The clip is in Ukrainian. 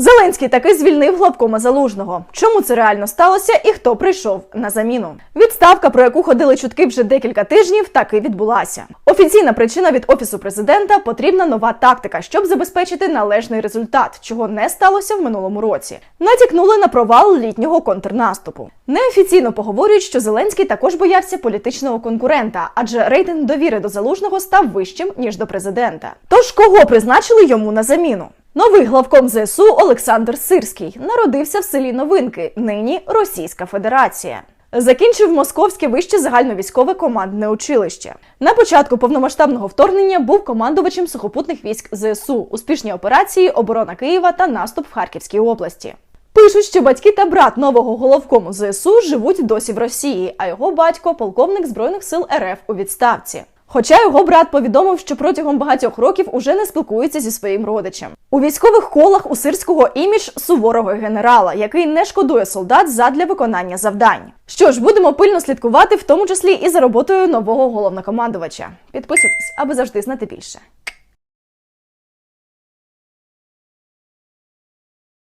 Зеленський таки звільнив главкома залужного. Чому це реально сталося і хто прийшов на заміну? Відставка, про яку ходили чутки вже декілька тижнів, таки відбулася. Офіційна причина від офісу президента потрібна нова тактика, щоб забезпечити належний результат, чого не сталося в минулому році. Натякнули на провал літнього контрнаступу. Неофіційно поговорюють, що Зеленський також боявся політичного конкурента, адже рейтинг довіри до залужного став вищим ніж до президента. Тож кого призначили йому на заміну? Новий главком ЗСУ Олександр Сирський народився в селі Новинки, нині Російська Федерація. Закінчив Московське вище загальновійськове командне училище. На початку повномасштабного вторгнення був командувачем сухопутних військ ЗСУ, успішні операції, оборона Києва та наступ в Харківській області. Пишуть, що батьки та брат нового головкому ЗСУ живуть досі в Росії, а його батько полковник збройних сил РФ у відставці. Хоча його брат повідомив, що протягом багатьох років уже не спілкується зі своїм родичем. У військових колах у сирського імідж суворого генерала, який не шкодує солдат задля виконання завдань. Що ж, будемо пильно слідкувати, в тому числі і за роботою нового головнокомандувача. Підписуйтесь, аби завжди знати більше.